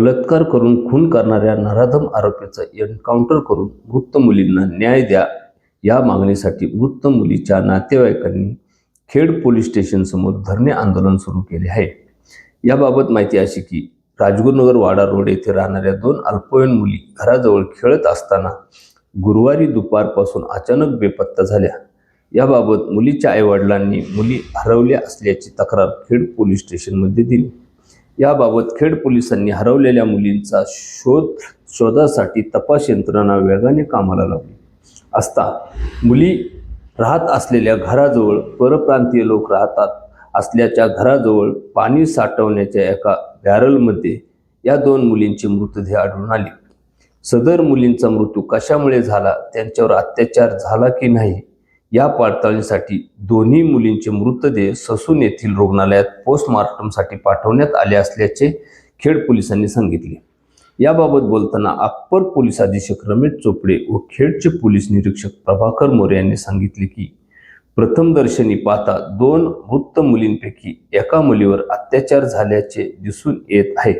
बलात्कार करून खून करणाऱ्या नराधम आरोपीचा एन्काउंटर करून मृत मुलींना न्याय द्या. या मागणीसाठी मृत मुलीच्या नातेवाईकांनी खेड पोलीस स्टेशनसमोर धरणे आंदोलन सुरू केले आहे. याबाबत माहिती अशी की राजगुरुनगर वाडा रोड येथे राहणाऱ्या दोन अल्पवयीन मुली घराजवळ खेळत असताना गुरुवारी दुपारपासून अचानक बेपत्ता झाल्या. याबाबत मुलीच्या आईवडिलांनी मुली हरवल्या असल्याची तक्रार खेड पोलीस स्टेशनमध्ये दिली. याबाबत खेड पोलिसांनी हरवलेल्या मुलींचा शोध शोधासाठी तपास यंत्रणा वेगाने कामाला लावली. असता मुली राहत असलेल्या घराजवळ परप्रांतीय लोक राहतात. असल्याच्या घराजवळ पाणी साठवण्याच्या एका बॅरलमध्ये या दोन मुलींचे मृतदेह आढळून आले. सदर मुलींचा मृत्यू कशामुळे झाला? त्यांच्यावर अत्याचार झाला की नाही? या पडताळणीसाठी दोन्ही मुलींचे मृतदेह ससून येथील रुग्णालयात पोस्टमॉर्टमसाठी पाठवण्यात आले असल्याचे खेड पोलिसांनी सांगितले. याबाबत बोलताना अप्पर पोलीस अधीक्षक रमेश चोपडे व खेडचे पोलीस निरीक्षक प्रभाकर मोरे यांनी सांगितले की प्रथमदर्शनी पाहता दोन मृत मुलींपैकी एका मुलीवर अत्याचार झाल्याचे दिसून येत आहे.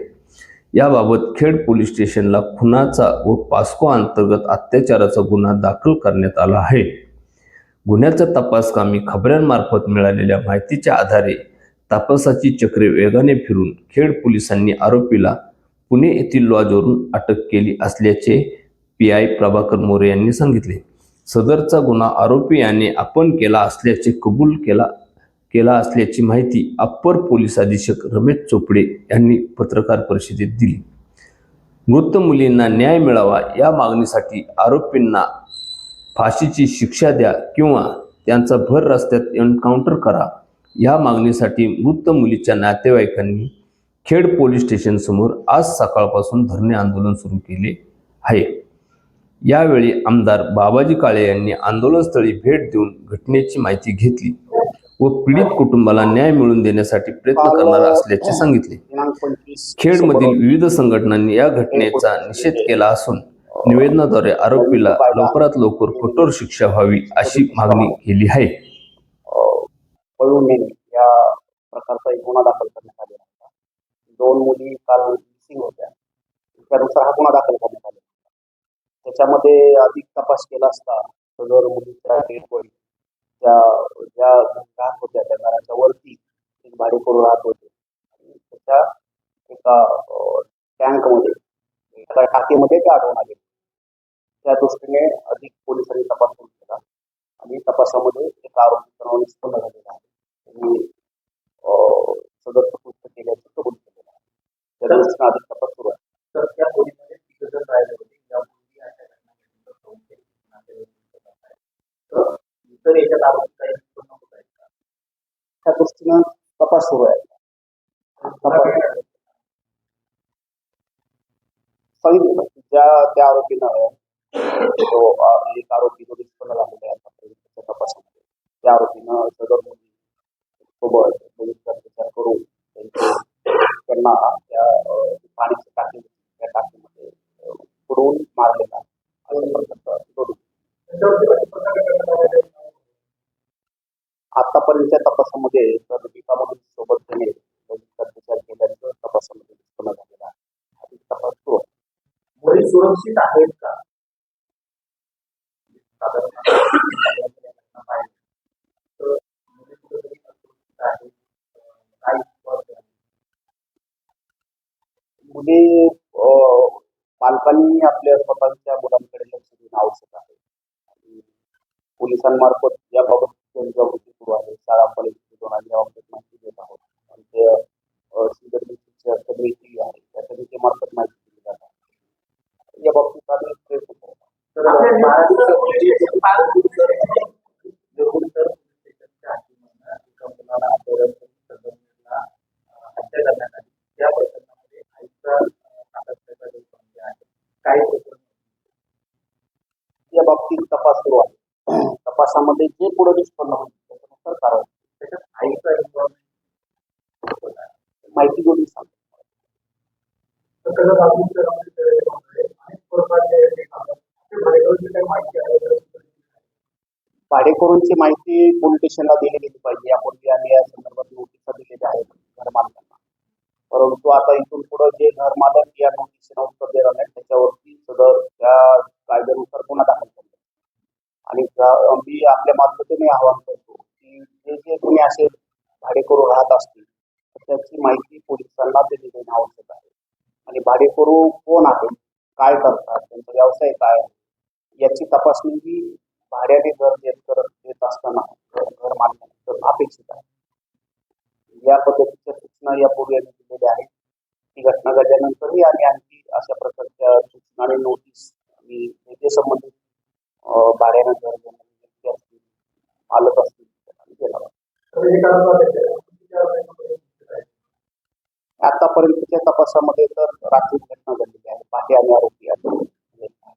याबाबत खेड पोलीस स्टेशनला खुनाचा व पास्को अंतर्गत अत्याचाराचा गुन्हा दाखल करण्यात आला आहे. गुन्ह्याचा तपास कामी खबऱ्यांमार्फत मिळालेल्या माहितीच्या आधारे तपासाची चक्रे वेगाने फिरून खेड पोलिसांनी आरोपीला पुणे येथील लॉजवरून अटक केली असल्याचे पी आय प्रभाकर मोरे यांनी सांगितले. सदरचा गुन्हा आरोपी याने आपण केला असल्याचे कबूल केला केला असल्याची माहिती अप्पर पोलीस अधीक्षक रमेश चोपडे यांनी पत्रकार परिषदेत दिली. मृत मुलींना न्याय मिळावा या मागणीसाठी आरोपींना फाशीची शिक्षा द्या किंवा त्यांचा भर रस्त्यात एन्काउंटर करा या मागणीसाठी मृत मुलीच्या नातेवाईकांनी खेड पोलीस स्टेशनसमोर आज सकाळपासून धरणे आंदोलन सुरू केले आहे. यावेळी आमदार बाबाजी काळे यांनी आंदोलनस्थळी भेट देऊन घटनेची माहिती घेतली व पीडित कुटुंबाला न्याय मिळवून देण्यासाठी प्रयत्न करणार असल्याचे सांगितले. खेडमधील विविध संघटनांनी या घटनेचा निषेध केला असून निवेदनाद्वारे आरोपीला लवकरात लवकर कठोर शिक्षा व्हावी अशी मागणी केली आहे. पळून नेणे या प्रकारचा एक गुन्हा दाखल करण्यात आलेला होता. दोन मुली काल मिसिंग होत्या. त्यानुसार हा गुन्हा दाखल करण्यात आला होता. त्याच्यामध्ये अधिक तपास केला असता सदर मुलीच्या डेडबॉडी त्या ज्या राहत होत्या त्या घराच्या वरती एक भाडेकरू राहत होते. आणि त्याच्या एका टँकमध्ये एका टाकीमध्ये ते आढळून आले. त्या दृष्टीने अधिक पोलिसांनी तपास सुरू केला. आणि तपासामध्ये एक आरोपी सर्व निष्पन्न झालेला आहे. त्यांनी अं, सदरचं कृत्य केल्याचं कबूल केलेलं आहे. त्या दृष्टीने अधिक तपास सुरू आहे. तर त्या पोलिसांनी तिघ जण राहिले होते यापूर्वी अशा घटना. तर याच्यात आरोपी काही उत्पन्न होत आहेत का? त्या दृष्टीनं तपास सुरू आहे. सांगितलं. ज्या त्या आरोपीनं तो एक आरोपी तो निष्पन्न झालेला आहे आतापर्यंत तपासामध्ये. त्या आरोपीनं सदर मुली सोबत बलात्कार विचार करून त्यांना त्या अं, पाण्याची टाकी त्या टाकीमध्ये अं, मारलेला आतापर्यंतच्या तपासामध्ये तर दीपामधील सोबत त्याने बलात्कार प्रचार केल्याचं तपासामध्ये निष्पन्न झालेला आहे. तपास सुरू आहे. मुली सुरक्षित आहेत ಸನ್ಮಾರ್ಕೋತ भाडेकरूंची माहिती पोलीस स्टेशनला दिली गेली पाहिजे. यापूर्वी आम्ही या संदर्भात नोटिसा दिलेल्या आहेत घरमालकांना परंतु आता इथून पुढे जे घरमालक या नोटीसला उत्तर देणार नाही त्याच्यावरती सदर त्या कायद्यानुसार गुन्हा दाखल करतो आणि मी आपल्या मार्फतीने आवाहन करतो की जे जे कोणी असे भाडेकरू राहत असतील तर त्याची माहिती पोलिसांना दिली देणं आवश्यक आहे. आणि भाडेकरू कोण आहेत काय करतात त्यांचा व्यवसाय काय आहे याची तपासणी ही भाड्याने घर देत करत देत असताना घर करणं अपेक्षित आहे. या पद्धतीच्या सूचना यापूर्वी आम्ही दिलेल्या आहेत. ही घटना घडल्यानंतरही आम्ही आणखी अशा प्रकारच्या सूचना आणि नोटीस आणि जे संबंधित भाड्यानं घर घेणारे व्यक्ती असतील मालक असतील? आतापर्यंतच्या तपासामध्ये तर रात्री घटना घडलेली आहे. पहाटे आणि आरोपी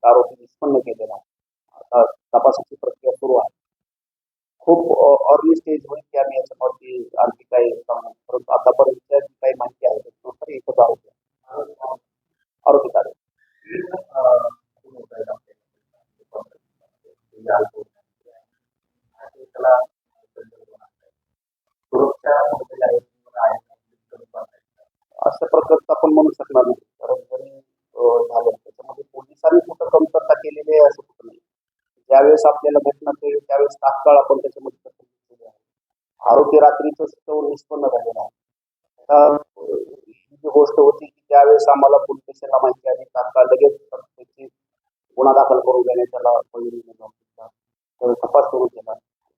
आरोपी निष्पन्न केलेला आहे. तपासाची प्रक्रिया सुरू आहे. खूप अर्ली स्टेज होईल की आम्ही याच्यावरती आणखी काही परंतु आतापर्यंत जी काही माहिती आहे त्याच्यानुसार एकच आरोपी आहे आरोपी तारे अं, कोण होतं आहे आपल्या ते लाल कोट आहे. आणि त्याला सुरक्षा वगैरे आहे किंवा आहे का? अशा प्रकारचं आपण म्हणू शकणार नाही कारण जरी अं, झालं त्याच्यामध्ये पोलिसांनी कुठं कमतरता केलेली आहे असं कुठं नाही ज्यावेळेस आपल्याला घटना कळली आपण त्याच्यामध्ये आरोग्य रात्रीचं आहे निष्पन्न झालेला आहे. आता ही जी गोष्ट होती की त्यावेळेस आम्हाला पोलीस स्टेशनला माहिती आली तात्काळ लगेच त्याची गुन्हा दाखल करून देणे त्याला तपास सुरू केला.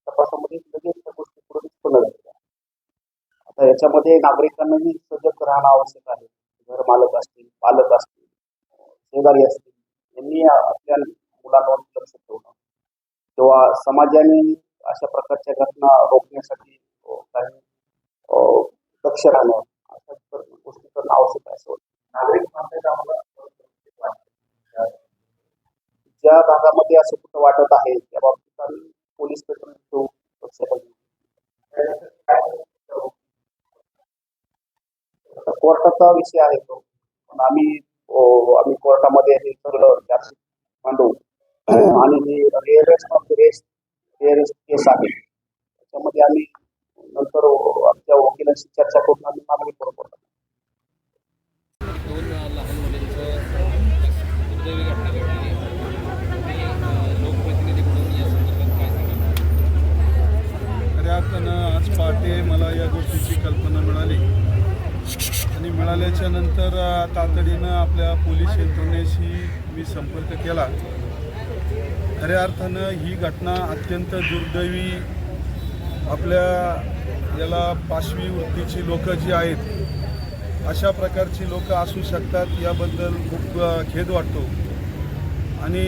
तपासामध्ये लगेच त्या गोष्टी पुढे निष्पन्न झालेल्या आता याच्यामध्ये नागरिकांनाही सजग राहणं आवश्यक आहे. घर मालक असतील पालक असतील शेजारी असतील यांनी आपल्या मुलांवर लक्ष ठेवणं. किंवा समाजाने अशा प्रकारच्या घटना रोखण्यासाठी काही लक्ष दक्ष राहणं अशा गोष्टी करणं आवश्यक आहे असं नागरिक ज्या भागामध्ये असं कुठं वाटत आहे त्या बाबतीत आम्ही पोलीस पेट्रोल कोर्टाचा विषय आहे तो. पण आम्ही आम्ही कोर्टामध्ये हे सगळं जास्त मांडू आणि ही rarest of the rest rarest case आहे त्याच्यामध्ये आम्ही नंतर आमच्या वकिलांशी चर्चा करून आम्ही मागणी करू कोर्टात दोन लहान मुलींचं दुर्दैवी घटना घडली तुम्ही अ, लोकप्रतिनिधी म्हणून या संदर्भात काय सांगाल खऱ्या अर्थानं आज पहाटे मला या गोष्टीची कल्पना मिळाली आणि तर तातडीनं आपल्या पोलीस यंत्रणेशी मी संपर्क केला. खऱ्या अर्थानं ही घटना अत्यंत दुर्दैवी आपल्या याला पाशवी वृत्तीची लोक जी आहेत अशा प्रकारची लोक असू शकतात याबद्दल खूप खेद वाटतो. आणि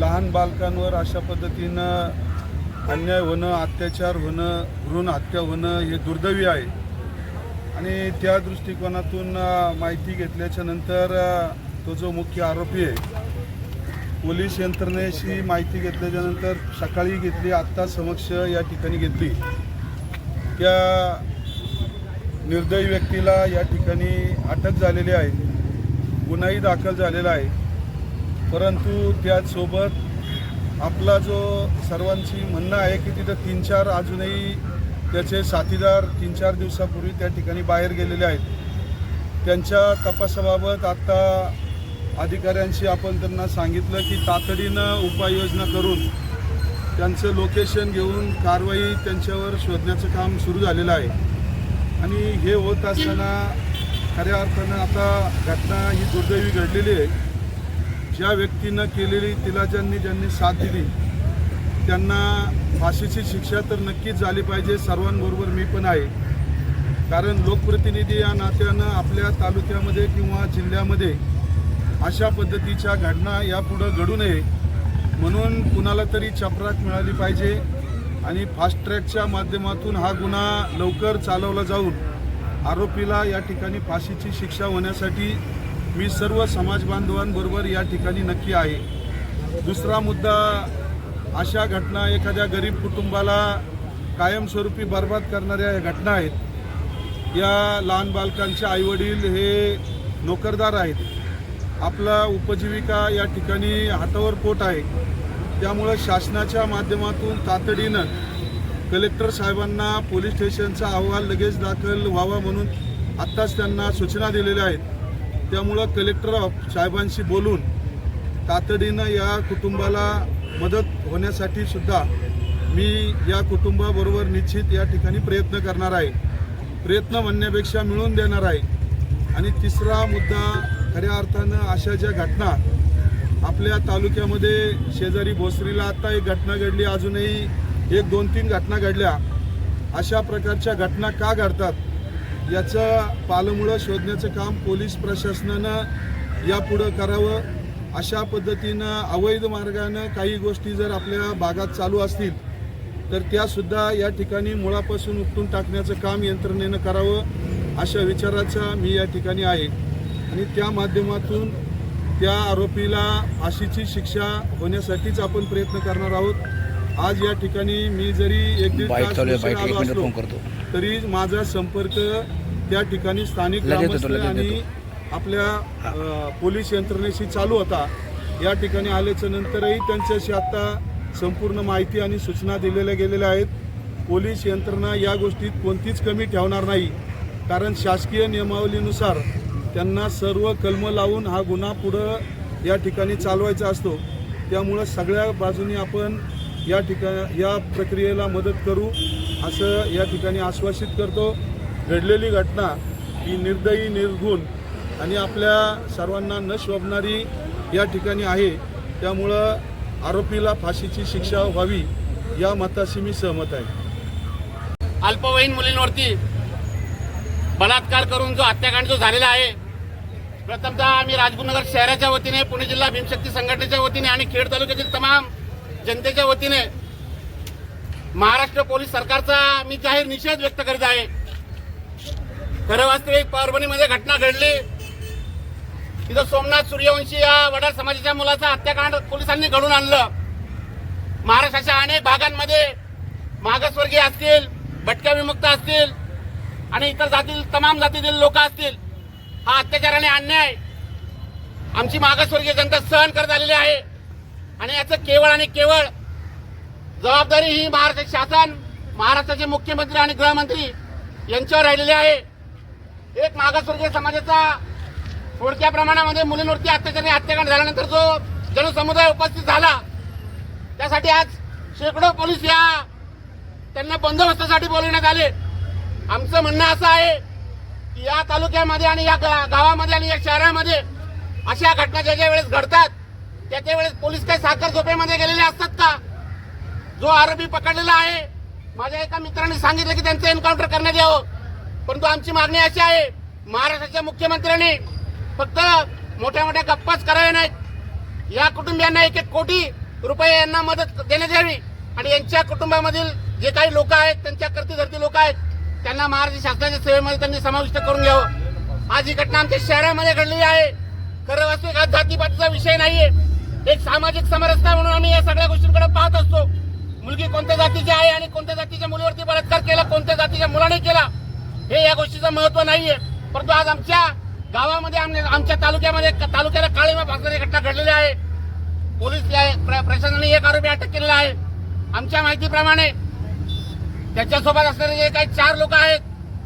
लहान बालकांवर अशा पद्धतीनं अन्याय होणं अत्याचार होणं भ्रूण हत्या होणं हे दुर्दैवी आहे. आणि त्या दृष्टिकोनातून माहिती घेतल्याच्या नंतर तो जो मुख्य आरोपी आहे पोलीस यंत्रणेशी माहिती घेतल्याच्यानंतर सकाळी घेतली आत्ता समक्ष या ठिकाणी घेतली. त्या निर्दयी व्यक्तीला या ठिकाणी अटक झालेली आहे गुन्हाही दाखल झालेला आहे. परंतु त्याचसोबत आपला जो सर्वांची म्हणणं आहे की तिथं तीन चार अजूनही त्याचे साथीदार तीन चार दिवसापूर्वी त्या ठिकाणी बाहेर गेलेले आहेत. त्यांच्या तपासाबाबत आत्ता अधिकाऱ्यांशी आपण त्यांना सांगितलं की तातडीनं उपाययोजना करून त्यांचं लोकेशन घेऊन कारवाई त्यांच्यावर शोधण्याचं काम सुरू झालेलं आहे. आणि हे होत असताना खऱ्या अर्थानं आता घटना ही दुर्दैवी घडलेली आहे. ज्या व्यक्तीनं केलेली तिला ज्यांनी ज्यांनी साथ दिली त्यांना फाशीची शिक्षा तर नक्कीच झाली पाहिजे सर्वांबरोबर मी पण आहे. कारण लोकप्रतिनिधी या नात्यानं आपल्या तालुक्यामध्ये किंवा जिल्ह्यामध्ये अशा पद्धतीच्या घटना यापुढं घडू नये म्हणून कुणाला तरी चपराक मिळाली पाहिजे आणि फास्ट ट्रॅकच्या माध्यमातून हा गुन्हा लवकर चालवला जाऊन आरोपीला या ठिकाणी फाशीची शिक्षा होण्यासाठी मी सर्व समाज बांधवांबरोबर या ठिकाणी नक्की आहे. दुसरा मुद्दा अशा घटना एखाद्या गरीब कुटुंबाला कायमस्वरूपी बर्बाद करणाऱ्या या घटना आहेत. या लहान बालकांचे आईवडील हे नोकरदार आहेत. आपला उपजीविका या ठिकाणी हातावर पोट आहे. त्यामुळं शासनाच्या माध्यमातून तातडीनं कलेक्टर साहेबांना पोलीस स्टेशनचा अहवाल लगेच दाखल व्हावा म्हणून आत्ताच त्यांना सूचना दिलेल्या आहेत. त्यामुळं कलेक्टर ऑफ साहेबांशी बोलून तातडीनं या कुटुंबाला मदत होण्यासाठी सुद्धा मी या कुटुंबाबरोबर निश्चित या ठिकाणी प्रयत्न करणार आहे. प्रयत्न म्हणण्यापेक्षा मिळवून देणार आहे. आणि तिसरा मुद्दा खऱ्या अर्थानं अशा ज्या घटना आपल्या तालुक्यामध्ये शेजारी भोसरीला आता एक घटना घडली अजूनही एक दोन तीन घटना घडल्या. अशा प्रकारच्या घटना का घडतात? याचं पालमुळं शोधण्याचं काम पोलीस प्रशासनानं यापुढं करावं. अशा पद्धतीनं अवैध मार्गानं काही गोष्टी जर आपल्या भागात चालू असतील तर त्यासुद्धा या ठिकाणी मुळापासून उपटून टाकण्याचं काम यंत्रणेनं करावं अशा विचाराचा मी या ठिकाणी आहे. आणि त्या माध्यमातून त्या आरोपीला फाशीची शिक्षा होण्यासाठीच आपण प्रयत्न करणार आहोत. आज या ठिकाणी मी जरी एक दीड तास उशिरा आलो असलो तरी माझा संपर्क त्या ठिकाणी स्थानिक ग्रामस्थ आणि आपल्या पोलीस यंत्रणेशी चालू होता. या ठिकाणी आल्याच्या नंतरही त्यांच्याशी आता संपूर्ण माहिती आणि सूचना दिलेल्या गेलेल्या आहेत. पोलीस यंत्रणा या गोष्टीत कोणतीच कमी ठेवणार नाही. कारण शासकीय नियमावलीनुसार त्यांना सर्व कलमं लावून हा गुन्हा पुढं या ठिकाणी चालवायचा असतो. त्यामुळं सगळ्या बाजूनी आपण या ठिकाणी या प्रक्रियेला मदत करू असं या ठिकाणी आश्वासित करतो. घडलेली घटना ही निर्दयी निर्गुण आणि आपल्या सर्वांना न शोभणारी या ठिकाणी आहे. त्यामुळं आरोपीला फाशीची शिक्षा व्हावी या मताशी मी सहमत आहे. अल्पवयीन मुलींवरती बलात्कार करून जो हत्याकांड जो झालेला आहे प्रथमतः आम्ही राजगुरुनगर शहराच्या वतीने पुणे जिल्हा भीमशक्ती संघटनेच्या वतीने आणि खेड तालुक्यातील तमाम जनतेच्या वतीने महाराष्ट्र पोलीस सरकारचा मी जाहीर निषेध व्यक्त करीत आहे. खरं वास्तविक परभणीमध्ये घटना घडली. तिथं सोमनाथ सूर्यवंशी या वडार समाजाच्या मुलाचा हत्याकांड पोलिसांनी घडून आणलं. महाराष्ट्राच्या अनेक भागांमध्ये मागासवर्गीय असतील भटक्या विमुक्त असतील आणि इतर जातील तमाम जातीतील लोक असतील हा अत्याचार आणि अन्याय आमची मागासवर्गीय जनता सहन करत आलेली आहे. आणि याचं केवळ आणि केवळ जबाबदारी ही महाराष्ट्र शासन महाराष्ट्राचे मुख्यमंत्री आणि गृहमंत्री यांच्यावर राहिलेली आहे. एक मागासवर्गीय समाजाचा थोडक्या प्रमाणामध्ये मुलींवरती अत्याचार हत्याकांड झाल्यानंतर जो जनसमुदाय उपस्थित झाला त्यासाठी आज शेकडो पोलीस या त्यांना बंदोबस्तासाठी बोलवण्यात आले. आमचं म्हणणं असं आहे की या तालुक्यामध्ये आणि या गा- गावामध्ये आणि या शहरामध्ये अशा घटना ज्या ज्या वेळेस घडतात त्या त्या वेळेस पोलीस काही साखर झोपेमध्ये गेलेले असतात का? जो आरोपी पकडलेला आहे माझ्या एका मित्राने सांगितलं की त्यांचं एन्काउंटर करण्यात यावं. परंतु आमची मागणी अशी आहे महाराष्ट्राच्या मुख्यमंत्र्यांनी फक्त मोठ्या मोठ्या गप्पाच कराव्या नाहीत. या कुटुंबियांना एक एक कोटी रुपये यांना मदत देण्यात यावी. आणि यांच्या कुटुंबामधील जे काही लोक आहेत त्यांच्या करती धरती लोक आहेत त्यांना महाराष्ट्र शासनाच्या सेवेमध्ये त्यांनी समाविष्ट करून घ्यावं. आज ही घटना आमच्या शहरामध्ये घडलेली आहे. खरं वास्तविक हा जातीपातीचा विषय नाहीये. एक सामाजिक समरसता म्हणून आम्ही या सगळ्या गोष्टींकडे पाहत असतो. मुलगी कोणत्या जातीची आहे आणि कोणत्या जातीच्या मुलीवरती बलात्कार केला कोणत्या जातीच्या मुलाने केला हे या गोष्टीचं महत्त्व नाहीये. परंतु आज आमच्या गावामध्ये आमने- आमच्या तालुक्यामध्ये तालुक्याला काळीमा भासणारी घटना घडलेली आहे. पोलीस प्र- प्रशासनाने एक आरोपी अटक केलेला आहे. आमच्या माहितीप्रमाणे त्याच्यासोबत असणारे जे काही चार लोक आहेत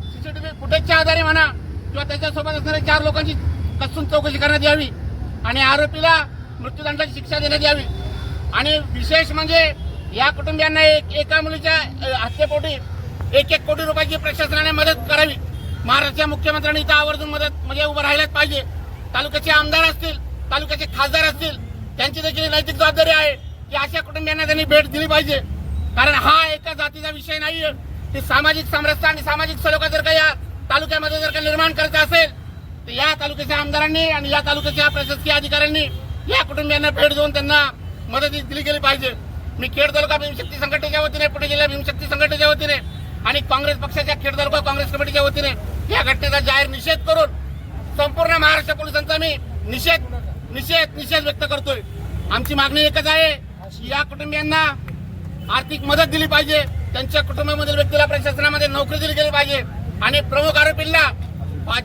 सीसीटीव्ही फुटेजच्या आधारे म्हणा किंवा त्याच्यासोबत असणाऱ्या चार लोकांची कसून चौकशी करण्यात यावी आणि आरोपीला मृत्यूदंडाची शिक्षा देण्यात यावी. आणि विशेष म्हणजे या कुटुंबियांना एक एका मुलीच्या हत्येपोटी एक एक कोटी रुपयाची प्रशासनाने मदत करावी. महाराष्ट्राच्या मुख्यमंत्र्यांनी इथं आवर्जून मदत म्हणजे उभं राहिल्याच पाहिजे. तालुक्याचे आमदार असतील तालुक्याचे खासदार असतील त्यांची देखील नैतिक जबाबदारी आहे की अशा कुटुंबियांना त्यांनी भेट दिली पाहिजे. कारण हा एका जातीचा विषय नाहीये. की सामाजिक समरसता आणि सामाजिक सलोखा जर का या तालुक्यामध्ये जर का निर्माण करायचा असेल तर या तालुक्याच्या आमदारांनी आणि या तालुक्याच्या प्रशासकीय अधिकाऱ्यांनी या कुटुंबियांना भेट देऊन त्यांना मदत दिली गेली पाहिजे. मी खेड तालुका भीमशक्ती संघटनेच्या वतीने पुणे जिल्हा भीमशक्ती संघटनेच्या वतीने आणि काँग्रेस पक्षाच्या खेड तालुका काँग्रेस कमिटीच्या वतीने या घटनेचा जाहीर निषेध करून संपूर्ण महाराष्ट्र पोलिसांचा मी निषेध निषेध निषेध व्यक्त करतोय. आमची मागणी एकच आहे या कुटुंबियांना आर्थिक मदत दिली पाहिजे त्यांच्या कुटुंबामधील व्यक्तीला प्रशासनामध्ये नोकरी दिली गेली पाहिजे आणि प्रमुख आरोपींना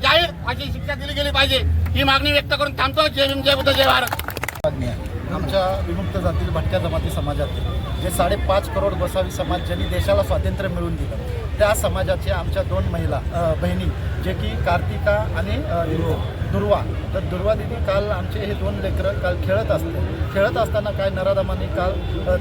जाहीर अशी शिक्षा दिली गेली पाहिजे ही मागणी व्यक्त करून थांबतो. जय भीम जय बुद्ध जय भारत. आमच्या विमुक्त जातील भटक्या जमाती समाजातील. जे साडेपाच करोड गोसावी समाज ज्यांनी देशाला स्वातंत्र्य मिळवून दिलं त्या समाजाच्या आमच्या दोन महिला बहिणी जे की कार्तिका आणि दुर्वा. तर दुर्वा दिदी काल आमचे हे दोन लेकरं काल खेळत असते. खेळत असताना काय नराधमांनी काल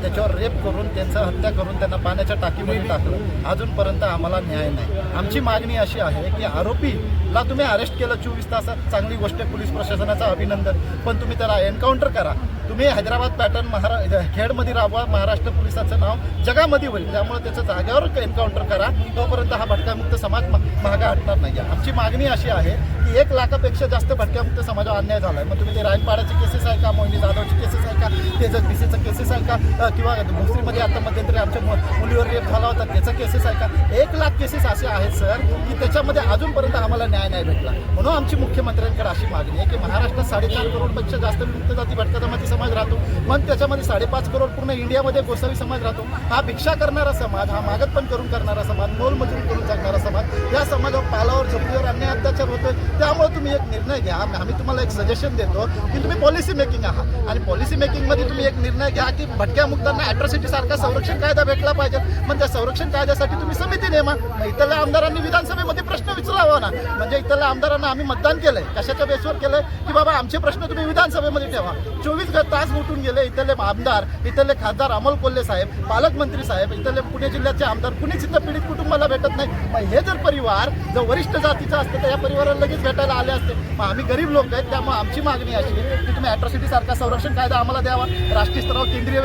त्याच्यावर रेप करून त्यांचं हत्या करून त्यांना पाण्याच्या टाकीमध्ये टाकलं. अजूनपर्यंत आम्हाला न्याय नाही. आमची मागणी अशी आहे की आरोपी ला तुम्ही अरेस्ट केलं चोवीस तासात चांगली गोष्ट पोलीस प्रशासनाचं अभिनंदन. पण तुम्ही त्याला एन्काउंटर करा. तुम्ही हैदराबाद पॅटर्न महारा खेडमध्ये राबवा महाराष्ट्र पोलिसाचं नाव जगामध्ये होईल. त्यामुळे त्याचं जागेवर एन्काउंटर करा. तोपर्यंत हा भटकामुक्त समाज मा- हटणार नाही. आहे आमची मागणी अशी आहे की एक लाखापेक्षा जास्त भटक्यामुक्त समाजावर अन्याय झाला आहे मग तुम्ही ते रायनपाड्याचे केसेस आहे का? मोहिनी जाधवचे केसेस आहे का? तेजस भिसेचं केसेस आहे का? किंवा भोसरीमध्ये आता मध्यंतरी आमच्या मु- मुलीवर रेप झाला होता त्याचा केसेस आहे का? एक लाख केसेस असे आहेत सर की त्याच्यामध्ये अजूनपर्यंत आम्हाला न्याय नाही भेटला. म्हणून आमची मुख्यमंत्र्यांकडे अशी मागणी आहे की महाराष्ट्रात साडेचार करोडपेक्षा जास्त विमुक्त जाती भटका जमाती समाज राहतो. मग त्याच्यामध्ये साडेपाच करोड पूर्ण इंडियामध्ये गोसावी समाज राहतो. हा भिक्षा करणारा समाज हा मागत पण करून करणारा समाज मोलमजुरी करून जगणारा समाज या समाजावर पालावर जमिनीवर अन्याय अत्याचार होतोय. त्यामुळे तुम्ही एक निर्णय घ्या. आम्ही तुम्हाला एक सजेशन देतो की तुम्ही पॉलिसी मेकिंग आहात. आणि पॉलिसी मेकिंगमध्ये तुम्ही एक निर्णय घ्या की भटक्या मुक्तांना अॅट्रॉसिटी सारखा संरक्षण कायदा भेटला पाहिजे. मग त्या संरक्षण कायद्यासाठी तुम्ही समिती नेमा. इतर इथल्या आमदारांनी विधानसभेमध्ये प्रश्न विचारावा ना. म्हणजे म्हणजे इथल्या आमदारांना आम्ही मतदान केलंय. कशाच्या बेसवर केलंय? की बाबा आमचे प्रश्न तुम्ही विधानसभेमध्ये ठेवा. चोवीस तास उठून गेले इथले आमदार इथले खासदार अमोल कोल्हे साहेब पालकमंत्री साहेब इथले पुणे जिल्ह्याचे आमदार कुणीच इथं पीडित कुटुंबाला भेटत नाही. मग हे जर परिवार जर वरिष्ठ जातीचा असतं तर या परिवाराला लगेच भेटायला आले असते. मग आम्ही गरीब लोक आहेत त्यामुळे आमची मागणी अशी आहे की तुम्ही अॅट्रॉसिटी सारखा संरक्षण कायदा आम्हाला द्यावा. राष्ट्रीय स्तरावर केंद्रीय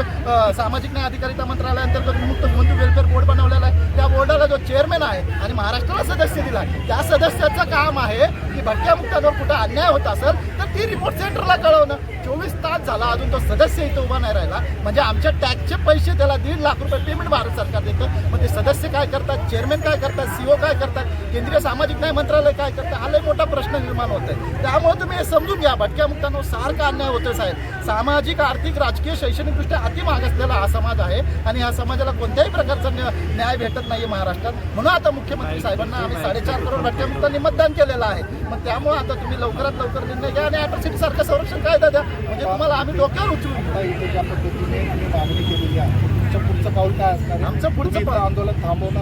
सामाजिक न्याय अधिकारिता मंत्रालयाअंतर्गत मुक्त मंत्री वेलफेअर बोर्ड बनवलेला आहे. त्या बोर्डाला जो चेअरमॅन आहे आणि महाराष्ट्राला सदस्य दिला आहे त्या सदस्याचा काम आहे की भटक्या मुक्तांवर कुठं अन्याय होत असेल तर ती रिपोर्ट सेंटरला कळवणं. चोवीस तास झाला अजून तो सदस्य इथं उभा नाही राहिला. म्हणजे आमच्या टॅक्सचे पैसे त्याला दीड लाख रुपये पेमेंट भारत सरकार देतं. मग ते सदस्य काय करतात? चेअरमॅन काय करतात? सीओ काय करतात? केंद्रीय सामाजिक न्याय मंत्रालय काय करतं? हा लय मोठा प्रश्न निर्माण होत आहे त्यामुळे तुम्ही हे समजून घ्या भटक्या मुक्तांवर सारखा अन्याय होतोय साहेब. सामाजिक आर्थिक राजकीय शैक्षणिकदृष्ट्या अति मागासलेला हा समाज आहे आणि ह्या समाजाला कोणत्याही प्रकारचा न्या- न्याय भेटत नाही महाराष्ट्रात. म्हणून आता मुख्यमंत्री साहेबांना आम्ही साडेचार करोड भटक्या मुक्तांनी मतदान केलेलं आहे. मग त्यामुळे आता तुम्ही लवकरात लवकर निर्णय घ्या आणि अॅट्रॉसिटी सारखं संरक्षण कायदा द्या. म्हणजे तुम्हाला आम्ही डोक्यावर उचलून ज्या पद्धतीने मागणी केलेली आहे तुमचं पुढचं पाऊल काय असणार? आमचं पुढचं आंदोलन थांबवणार